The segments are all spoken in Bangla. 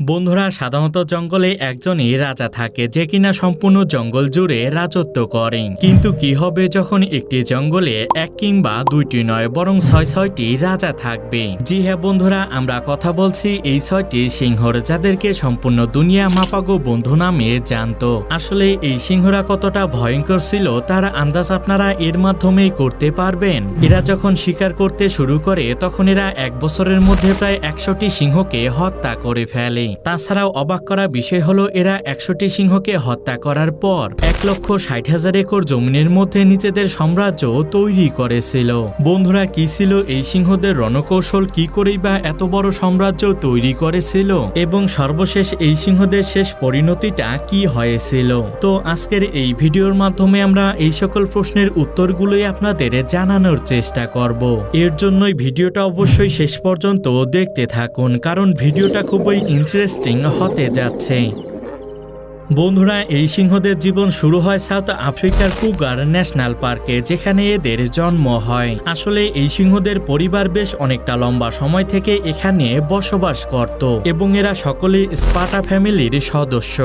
বন্ধুরা, সাধারণত জঙ্গলে একজনই রাজা থাকে যে কিনা সম্পূর্ণ জঙ্গল জুড়ে রাজত্ব করেন কিন্তু কি হবে যখন একটি জঙ্গলে এক কিংবা দুইটি নয়, বরং ছয় ছয়টি রাজা থাকবে? জি হ্যাঁ বন্ধুরা, আমরা কথা বলছি এই ছয়টি সিংহর যাদেরকে সম্পূর্ণ দুনিয়া মাপাগো বন্ধু নামে জানতো। আসলে এই সিংহরা কতটা ভয়ঙ্কর ছিল, তার আন্দাজ আপনারা এর মাধ্যমেই করতে পারবেন। এরা যখন শিকার করতে শুরু করে, তখন এরা এক বছরের মধ্যে প্রায় একশোটি সিংহকে হত্যা করে ফেলে। তাছাড়াও অবাক করা বিষয় হলো, এরা একশোটি সিংহকে হত্যা করার পর এক লক্ষ ষাট হাজার একর জমিনের মধ্যে নিজেদের সাম্রাজ্য তৈরি করেছিল। বন্ধুরা, কি ছিল এই সিংহদের রণকৌশল? কি করেই বা এত বড় সাম্রাজ্য তৈরি করেছিল? এবং সর্বশেষ এই সিংহদের শেষ পরিণতিটা কি হয়েছিল? তো আজকের এই ভিডিওর মাধ্যমে আমরা এই সকল প্রশ্নের উত্তরগুলোই আপনাদের জানানোর চেষ্টা করব। এর জন্যই ভিডিওটা অবশ্যই শেষ পর্যন্ত দেখতে থাকুন, কারণ ভিডিওটা খুবই ইন্টারেস্টিং হতে যাচ্ছে। বন্ধুরা, এই সিংহদের জীবন শুরু হয় সাউথ আফ্রিকার কুগার ন্যাশনাল পার্কে, যেখানে এদের জন্ম হয়। আসলে এই সিংহদের পরিবার বেশ অনেকটা লম্বা সময় থেকে এখানে বসবাস করত এবং এরা সকলে স্পাটা ফ্যামিলির সদস্য।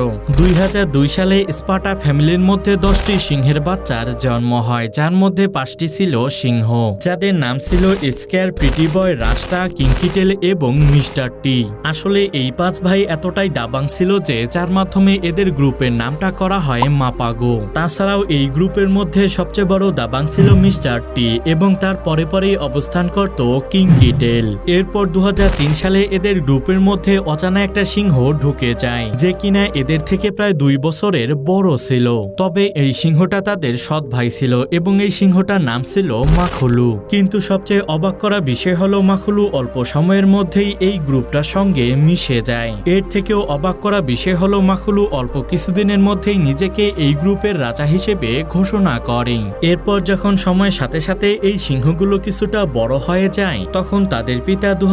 দুই সালে স্পাটা ফ্যামিলির মধ্যে দশটি সিংহের বাচ্চার জন্ম হয়, যার মধ্যে পাঁচটি ছিল সিংহ। যাদের নাম ছিল স্কেয়ার, প্রিটি বয় রাস্টা কিংকিটেল এবং মিস্টার টি। আসলে এই পাঁচ ভাই এতটাই দাবাং ছিল যে, যার মাধ্যমে এদের গ্রুপের নামটা করা হয় মাপাগো। তাছাড়াও এই গ্রুপের মধ্যে সবচেয়ে বড় দাবাং ছিল মিস্টার টি এবং তার পরে পরেই অবস্থান করত কিংকিটেল এরপর দু হাজার তিন সালে এদের গ্রুপের মধ্যে অচানা একটা সিংহ ঢুকে যায়, যে কিনা এদের থেকে প্রায় দুই বছরের বড় ছিল। তবে এই সিংহটা তাদের সৎ ভাই ছিল এবং এই সিংহটার নাম ছিল মাখলু। কিন্তু সবচেয়ে অবাক করা বিষয় হলো মাখলু অল্প সময়ের মধ্যেই এই গ্রুপটার সঙ্গে মিশে যায়। এর থেকেও অবাক করা বিষয় হলো মাখলু অল্প কিছুদিনের মধ্যেই নিজেকে এই গ্রুপের রাজা হিসেবে ঘোষণা করেন। এরপর যখন সময়ের সাথে সাথে এই সিংহগুলো কিছুটা বড় হয়ে যায়, তখন তাদের পিতা দু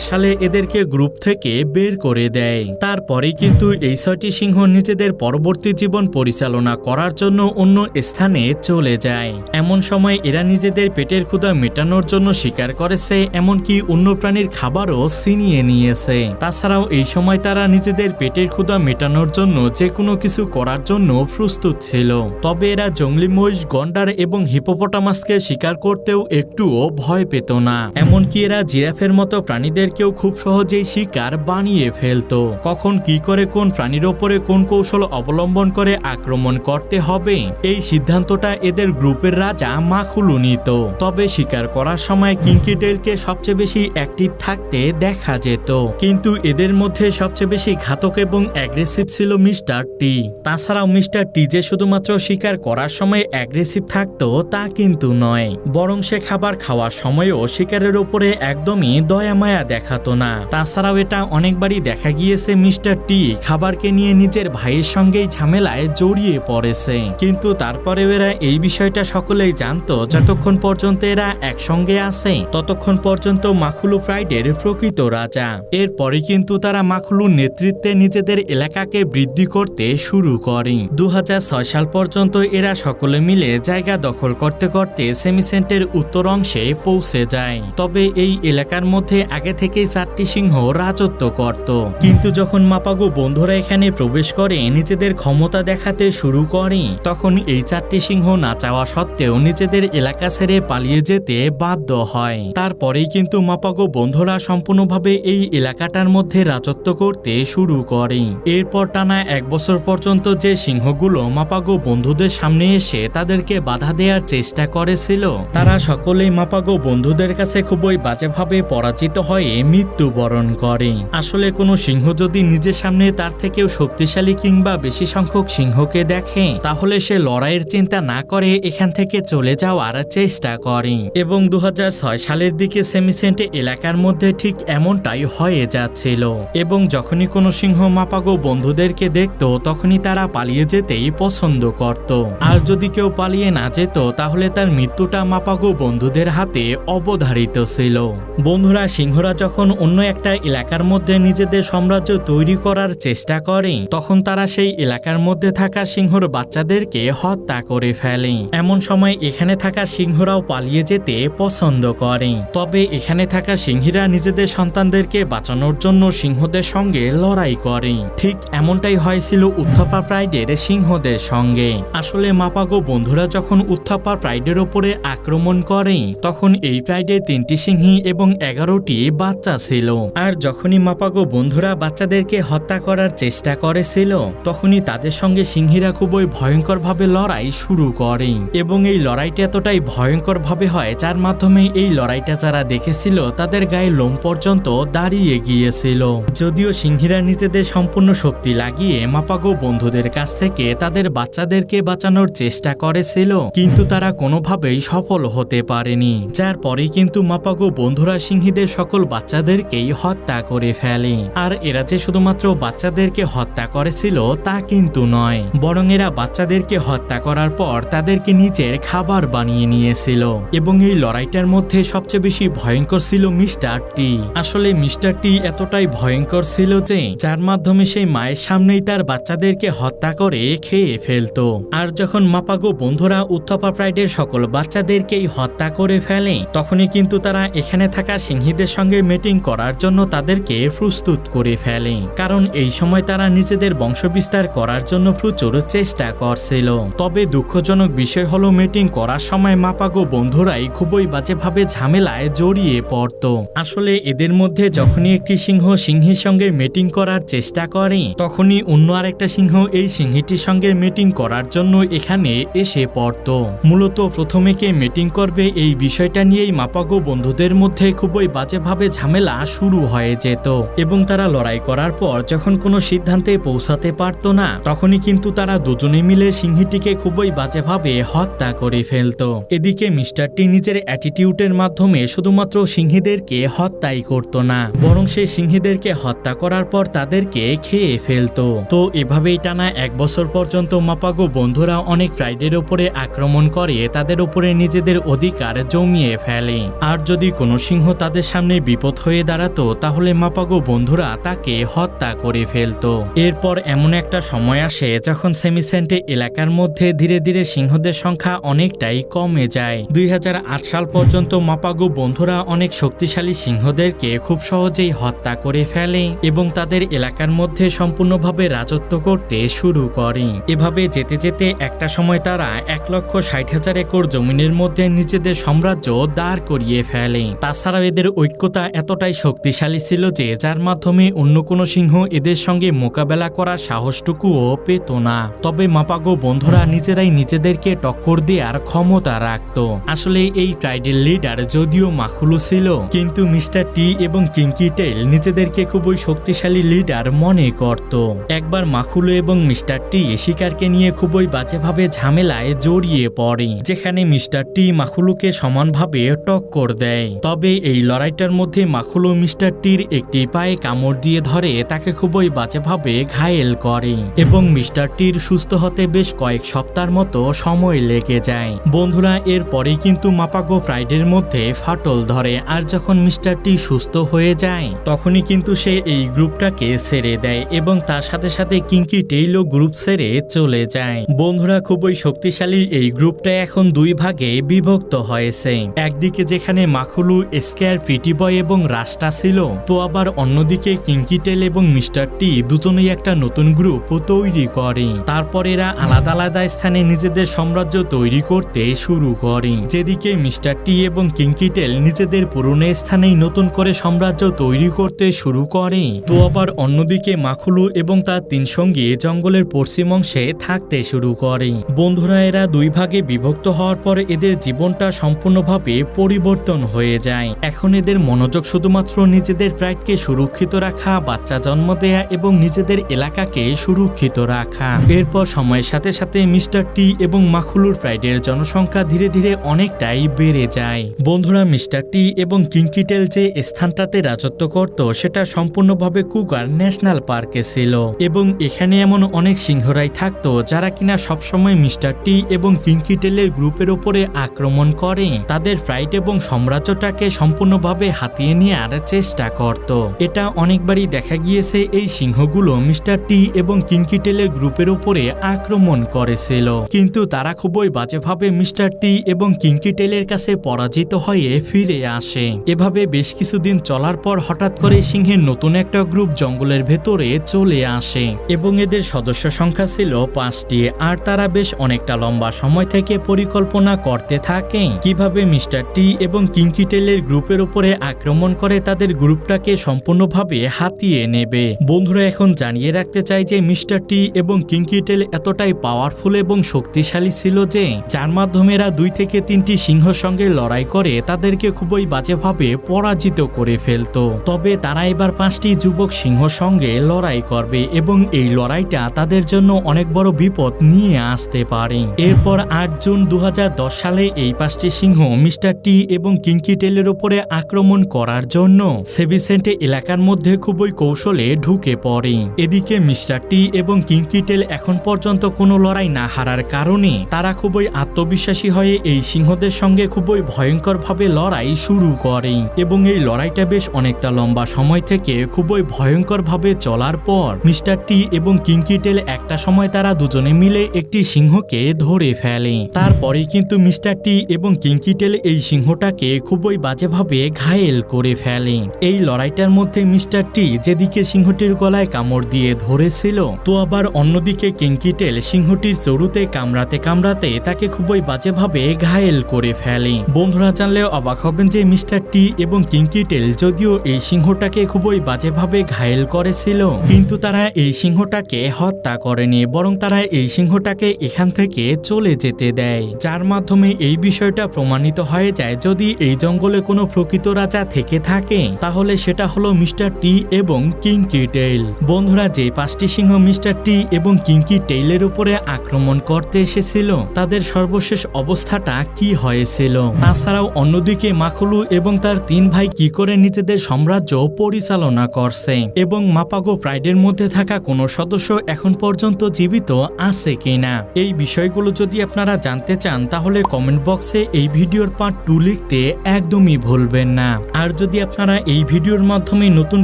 সালে এদেরকে গ্রুপ থেকে বের করে দেয়। তারপরেই কিন্তু এই ছয়টি সিংহ নিজেদের পরবর্তী জীবন পরিচালনা করার জন্য অন্য স্থানে চলে যায়। এমন সময় এরা নিজেদের পেটের ক্ষুধা মেটানোর জন্য শিকার করেছে, এমনকি অন্য প্রাণীর খাবারও ছিনিয়ে নিয়েছে। তাছাড়াও এই সময় তারা নিজেদের পেটের ক্ষুধা মেটানোর জন্য যে কোনো কিছু করার জন্য প্রস্তুত ছিল। তবে এরা জঙ্গলি মহিষ, গন্ডার এবং হিপোপটামাসকে শিকার করতেও একটুও ভয় পেত না। এমনকি এরা জিরাফের মতো প্রাণীদেরকেও খুব সহজেই শিকার বানিয়ে ফেলতো। কখন কি করে কোন প্রাণীর ওপরে কোন কৌশল অবলম্বন করে আক্রমণ করতে হবে, এই সিদ্ধান্তটা এদের গ্রুপের রাজা মাখুলু নিত। তবে শিকার করার সময় কিঙ্কিটেলকে সবচেয়ে বেশি অ্যাক্টিভ থাকতে দেখা যেত। কিন্তু এদের মধ্যে সবচেয়ে বেশি ঘাতক এবং অ্যাগ্রেসিভ ছিল মিস্টার টি তাছাড়াও মিস্টার টি যে শুধুমাত্র শিকার করার সময় অ্যাগ্রেসিভ থাকতো, তা কিন্তু নয়। বরং সে খাবার খাওয়ার সময়ও শিকারের উপরে একদমই দয়া মায়া দেখাতো না। তাছাড়াও এটা অনেকবারই দেখা গিয়েছে মিস্টার টি খাবারকে নিয়ে নিজের ভাইয়ের সঙ্গেই ঝামেলায় জড়িয়ে পড়েছে। কিন্তু তারপরেও এরা এই বিষয়টা সকলেই জানতো, যতক্ষণ পর্যন্ত এরা একসঙ্গে আছে, ততক্ষণ পর্যন্ত মাখুলু ফ্রাইডের প্রকৃত রাজা। এরপরে কিন্তু তারা মাখুলুর নেতৃত্বে নিজেদের এলাকাকে বৃদ্ধি করতে শুরু করে। দু হাজার ছয় সাল পর্যন্ত এরা সকলে মিলে জায়গা দখল করতে করতে সেমিসেন্টের উত্তর অংশে পৌঁছে যায়। তবে এই এলাকার মধ্যে আগে থেকেই চারটি সিংহ রাজত্ব করত। কিন্তু যখন মাপাগো বন্ধুরা এখানে প্রবেশ করে নিজেদের ক্ষমতা দেখাতে শুরু করে, তখন এই চারটি সিংহ না চাওয়া সত্ত্বেও নিজেদের এলাকা ছেড়ে পালিয়ে যেতে বাধ্য হয়। তারপরেই কিন্তু মাপাগো বন্ধুরা সম্পূর্ণভাবে এই এলাকাটার মধ্যে রাজত্ব করতে শুরু করে। এরপর টানা এক বছর পর্যন্ত যে সিংহগুলো মাপাগো বন্ধুদের সামনে এসে তাদেরকে বাধা দেওয়ার চেষ্টা করেছিল, তারা সকলেই মাপাগো বন্ধুদের কাছে খুবই বাজেভাবে পরাজিত হয়ে মৃত্যুবরণ করে। আসলে কোনো সিংহ যদি নিজের সামনে তার থেকেও শক্তিশালী কিংবা বেশি সংখ্যক সিংহকে দেখে, তাহলে সে লড়াইয়ের চিন্তা না করে এখান থেকে চলে যাওয়ার চেষ্টা করে। এবং দু হাজার ছয় সালের দিকে সেমিসেন্টে এলাকার মধ্যে ঠিক এমনটাই হয়ে যাচ্ছিল। এবং যখনই কোনো সিংহ মাপাগো বন্ধুদেরকে দেখতো তখনই তারা পালিয়ে যেতেই পছন্দ করত। আর যদি কেউ পালিয়ে না যেত, তাহলে তার মৃত্যুটা মাপাগো বন্ধুদের হাতে অবধারিত ছিল। বন্ধুরা, সিংহরা যখন অন্য একটা এলাকার মধ্যে নিজেদের সাম্রাজ্য তৈরি করার চেষ্টা করে, তখন তারা সেই এলাকার মধ্যে থাকা সিংহর বাচ্চাদেরকে হত্যা করে ফেলে। এমন সময় এখানে থাকা সিংহরাও পালিয়ে যেতে পছন্দ করে। তবে এখানে থাকা সিংহীরা নিজেদের সন্তানদেরকে বাঁচানোর জন্য সিংহদের সঙ্গে লড়াই করে। ঠিক এমনটাই হয়েছিল উত্থাপা প্রাইডের সিংহদের সঙ্গে। আসলে মাপাগো বন্ধুরা যখন উত্থাপা প্রাইডের ওপরে আক্রমণ করে, তখন এই প্রাইডে তিনটি সিংহী এবং এগারোটি বাচ্চা ছিল। আর যখনই মাপাগো বন্ধুরা বাচ্চাদেরকে হত্যা করার চেষ্টা করেছিল, তখনই তাদের সঙ্গে সিংহীরা খুবই ভয়ঙ্করভাবে লড়াই শুরু করে। এবং এই লড়াইটা এতটাই ভয়ঙ্করভাবে হয়, যার মাধ্যমে এই লড়াইটা যারা দেখেছিল, তাদের গায়ে লোম পর্যন্ত দাঁড়িয়ে গিয়েছিল। যদিও সিংহীরা নিজেদের সম্পূর্ণ শক্তি লাগিয়ে মাপাগো বন্ধুদের কাছ থেকে তাদের বাচ্চাদেরকে বাঁচানোর চেষ্টা করেছিল, কিন্তু তারা কোনোভাবেই সফল হতে পারেনি, যার পরে কিন্তু মাপাগো বন্ধুরা সিংহীদের সকল বাচ্চাদেরকেই হত্যা করে ফেলে। আর এরা যে শুধুমাত্র বাচ্চাদেরকে হত্যা করেছিল, তা কিন্তু নয়, বরং এরা বাচ্চাদেরকে হত্যা করার পর তাদেরকে নিজের খাবার বানিয়ে নিয়েছিল। এবং এই লড়াইটার মধ্যে সবচেয়ে বেশি ভয়ঙ্কর ছিল মিস্টার টি। আসলে মিস্টার টি এতটাই ভয়ঙ্কর ছিল যে, যার মাধ্যমে সেই মায়ের সামনেই তার বাচ্চাদেরকে হত্যা করে খেয়ে ফেলতো। আর যখন মাপাগো বন্ধুরা উত্থপা প্রাইডের সকল বাচ্চাদেরকেই হত্যা করে ফেলে, তখনই কিন্তু তারা এখানে থাকা সিংহীদের সঙ্গে মিটিং করার জন্য তাদেরকে প্রস্তুত করে ফেলে। কারণ এই সময় তারা নিজেদের বংশবিস্তার করার জন্য প্রচুর চেষ্টা করছিল। তবে দুঃখজনক বিষয় হলো মিটিং করার সময় মাপাগো বন্ধুরাই খুবই বাজেভাবে ঝামেলায় জড়িয়ে পড়ত। আসলে এদের মধ্যে যখনই একটি সিংহ সিংহীর সঙ্গে মিটিং করার চেষ্টা করে, তখনই অন্য আরেকটা সিংহ এই সিংহীটির সঙ্গে মিটিং করার জন্য এখানে এসে পড়ত। মূলত প্রথমে কে মিটিং করবে এই বিষয়টা নিয়েই মাপাগো বন্ধুদের মধ্যে খুবই বাজেভাবে ঝামেলা শুরু হয়ে যেত। এবং তারা লড়াই করার পর যখন কোনো সিদ্ধান্তে পৌঁছাতে পারত না, তখনই কিন্তু তারা দুজনে মিলে সিংহীটিকে খুবই বাজেভাবে হত্যা করে ফেলতো। এদিকে মিস্টার টি নিজের অ্যাটিটিউডের মাধ্যমে শুধুমাত্র সিংহীদেরকে হত্যাই করত না, বরং সেই সিংহীদেরকে হত্যা করার পর তাদেরকে খেয়ে ফেলতো। তো এভাবেই টানা এক বছর পর্যন্ত মাপাগো বন্ধুরা অনেক প্রাইডের উপরে আক্রমণ করে, তাদের উপরে নিজেদের অধিকার জমিয়ে ফেলে। আর যদি কোনো সিংহ তাদের সামনে বিপদ হয়ে দাঁড়াতো, তাহলে মাপাগো বন্ধুরা তাকে হত্যা করে ফেলতো। এরপর এমন একটা সময় আসে যখন সেমিসেন্টে এলাকার মধ্যে ধীরে ধীরে সিংহদের সংখ্যা অনেকটাই কমে যায়। দুই হাজার আট সাল পর্যন্ত মাপাগো বন্ধুরা অনেক শক্তিশালী সিংহদেরকে খুব সহজেই হত্যা করে ফেলে এবং তাদের এলাকার মধ্যে সম্পূর্ণভাবে রাজত্ব করতে শুরু করে। এভাবে যেতে যেতে একটা সময় তারা এক লক্ষ ষাট হাজার একর জমিনের মধ্যে নিজেদের সাম্রাজ্য দাঁড় করিয়ে ফেলে। তাছাড়াও এদের ঐক্যতা এতটাই শক্তিশালী ছিল যে যার মাধ্যমে অন্য কোনো সিংহ এদের সঙ্গে মোকাবেলা করার সাহসটুকুও পেত না। তবে মাপাগো বন্ধুরা নিজেরাই নিজেদেরকে টক্কর দেওয়ার ক্ষমতা রাখত। আসলে এই প্রাইডের লিডার যদিও মাখুলু ছিল, কিন্তু মিস্টার টি এবং কিঙ্কি টেল নিজেদেরকে খুবই শক্তিশালী লিডার মনে করত। একবার মাখুলু এবং মিস্টার টি শিকারকে নিয়ে খুবই বাজেভাবে ঝামেলায় জড়িয়ে পড়ে, যেখানে মিস্টার টি মাখুলুকে সমানভাবে টক্কর দেয়। তবে এই লড়াইটার মধ্যে মাখুলু মিস্টার টির একটি পায়ে কামড় দিয়ে ধরে, তাকে খুবই বাজেভাবে ঘায়েল করে এবং মিস্টার টির সুস্থ হতে বেশ কয়েক সপ্তাহের মতো সময় লেগে যায়। বন্ধুরা, এরপরেই কিন্তু মাপাগো ফ্রাইডের মধ্যে ফাটল ধরে, আর যখন মিস্টার টি সুস্থ হয়ে যায়, তখনই কিন্তু সে এই গ্রুপটাকে ছেড়ে দেয় এবং তার সাথে সাথে কিঙ্কি টেইলও গ্রুপ ছেড়ে চলে যায়। বন্ধুরা খুবই শক্তিশালী এই গ্রুপটা এখন দুই ভাগে বিভক্ত হয়েছে। একদিকে যেখানে মাখুলু, স্কেয়ার প্রিটি বয় এবং রাস্টা ছিল, তো আবার অন্যদিকে কিঙ্কিটেল এবং মিস্টার টি দুজনেই একটা নতুন গ্রুপ তৈরি করে। তারপর এরা আলাদা আলাদা স্থানে নিজেদের সাম্রাজ্য তৈরি করতে শুরু করে। যেদিকে মিস্টার টি এবং কিঙ্কিটেল নিজেদের পুরনো স্থানেই নতুন করে সাম্রাজ্য তৈরি করতে শুরু করে, তো আবার অন্যদিকে মাখুলু এবং তার সঙ্গী জঙ্গলের পশ্চিম অংশে থাকতে শুরু করে। বন্ধুরা, এরা দুই ভাগে বিভক্ত হওয়ার পর এদের জীবনটা সম্পূর্ণভাবে পরিবর্তন হয়ে যায়। এখন এদের মনোযোগ শুধুমাত্র নিজেদের প্রাইডকে সুরক্ষিত রাখা, বাচ্চা জন্ম দেয়া এবং নিজেদের এলাকাকে সুরক্ষিত রাখা। এরপর সময়ের সাথে সাথে মিস্টার টি এবং মাখুলুর প্রাইডের জনসংখ্যা ধীরে ধীরে অনেকটাই বেড়ে যায়। বন্ধুরা, মিস্টার টি এবং কিঙ্কিটেল যে স্থানটাতে রাজত্ব করত, সেটা সম্পূর্ণভাবে কুগার ন্যাশনাল পার্কে ছিল এবং এখানে এমন অনেক সিংহরাই থাকতো যারা কিনা সবসময় মিস্টার টি এবং কিঙ্কিটেলের গ্রুপের ওপরে আক্রমণ করে। তাদের ফ্লাইট এবং সাম্রাজ্যটাকে সম্পূর্ণভাবে হাতিয়ে নিয়ে নেওয়ার চেষ্টা করত। এটা অনেকবারই দেখা গিয়েছে এই সিংহগুলো মিস্টার টি এবং কিঙ্কিটেলের গ্রুপের ওপরে আক্রমণ করেছিল। কিন্তু তারা খুবই বাজেভাবে মিস্টার টি এবং কিঙ্কিটেলের কাছে পরাজিত হয়ে ফিরে আসে। এভাবে বেশ কিছুদিন চলার পর হঠাৎ করে সিংহের নতুন একটা গ্রুপ জঙ্গলের ভেতরে চলে আসে। এবং এদের সদস্য সংখ্যা ছিল পাঁচটি। আর তারা বেশ অনেকটা লম্বা সময় থেকে পরিকল্পনা করতে থাকে কীভাবে মিস্টার টি এবং কিঙ্কিটেলের গ্রুপের উপরে আক্রমণ করে তাদের গ্রুপটাকে সম্পূর্ণভাবে হাতিয়ে নেবে। বন্ধুরা, এখন জানিয়ে রাখতে চাই যে মিস্টার টি এবং কিঙ্কিটেল এতটাই পাওয়ারফুল এবং শক্তিশালী ছিল যে, যার মাধ্যমে এরা দুই থেকে তিনটি সিংহর সঙ্গে লড়াই করে তাদেরকে খুবই বাজেভাবে পরাজিত করে ফেলতো। তবে তারা এবার পাঁচটি যুবক সিংহ সঙ্গে লড়াই করবে এবং এই লড়াইটা তাদের জন্য অনেক বড় বিপদ নিয়ে আসতে পারে। এরপর আট জুন দু হাজার দশ সালে এই পাঁচটি সিংহ মিস্টার টি এবং কিঙ্কিটেলের উপরে আক্রমণ করার জন্য সেভিসেন্টে এলাকার মধ্যে খুবই কৌশলে ঢুকে পড়ে। এদিকে মিস্টার টি এবং কিঙ্কিটেল এখন পর্যন্ত কোনো লড়াই না হারার কারণে তারা খুবই আত্মবিশ্বাসী হয়ে এই সিংহদের সঙ্গে খুবই ভয়ঙ্করভাবে লড়াই শুরু করে এবং এই লড়াইটা বেশ অনেকটা লম্বা সময় থেকে খুবই ভয়ঙ্করভাবে চলার পর মিস্টার টি এবং কিঙ্কিটেল একটা সময় তারা দুজনে মিলে একটি সিংহকে ধরে ফেলে। তারপরে কিন্তু মিস্টার টি এবং কিঙ্কিটেল এই সিংহটাকে খুবই বাজেভাবে ঘায়েল করে ফেলে। এই লড়াইটার মধ্যে মিস্টার টি যেদিকে সিংহটির গলায় কামড় দিয়ে ধরেছিল, তো আবার অন্যদিকে কিঙ্কিটেল সিংহটির চরুতে কামড়াতে কামড়াতে তাকে খুবই বাজেভাবে ঘায়েল করে ফেলে। বন্ধুরা জানলেও অবাক হবেন যে মিস্টার টি এবং কিঙ্কিটেল যদিও এই সিংহটাকে খুবই বাজেভাবে ঘায়েল করেছিল, কিন্তু তারা এই সিংহটাকে হত্যা করেনি, বরং তারা এই সিংহটাকে এখান থেকে চলে যেতে দেয়, যার মাধ্যমে এই বিষয়টা প্রমাণিত হয়ে যায়। যদি এই জঙ্গলে কোনো প্রকৃত রাজা থেকে থাকে, তাহলে সেটা হলো মিস্টার টি এবং কিঙ্কি টেইল। বন্ধুরা, যে পাঁচটি সিংহ মিস্টার টি এবং কিঙ্কি টেইলের উপরে আক্রমণ করতে এসেছিল, তাদের সর্বশেষ অবস্থাটা কি হয়েছিল? তাছাড়াও অন্যদিকে মাখলু এবং তার তিন ভাই কি করে নিজেদের সাম্রাজ্য পরিচালনা করছে এবং মাপাগো প্রাইডের মধ্যে থাকা কোনো সদস্য এখন পর্যন্ত জীবিত আছে কিনা? এই বিষয়গুলো যদি আপনারা জানতে চান, তাহলে কমেন্ট বক্সে এই ভিডিওর পার্ট টু লিখতে একদমই ভুলবেন না। আর যদি আপনারা এই ভিডিওর মাধ্যমে নতুন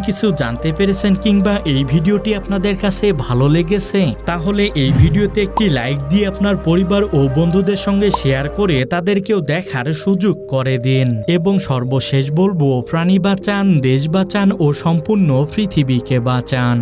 কিছু জানতে পেরেছেন কিংবা এই ভিডিওটি আপনাদের কাছে ভালো লেগেছে, তাহলে এই ভিডিওতে একটি লাইক দিয়ে আপনার পরিবার ও বন্ধুদের সঙ্গে শেয়ার করে তাদেরকেও দেখার সুযোগ করে দিন। এবং সর্বশেষ বলব, প্রাণী বাঁচান, দেশ বাঁচান ও সম্পূর্ণ পৃথিবীকে বাঁচান।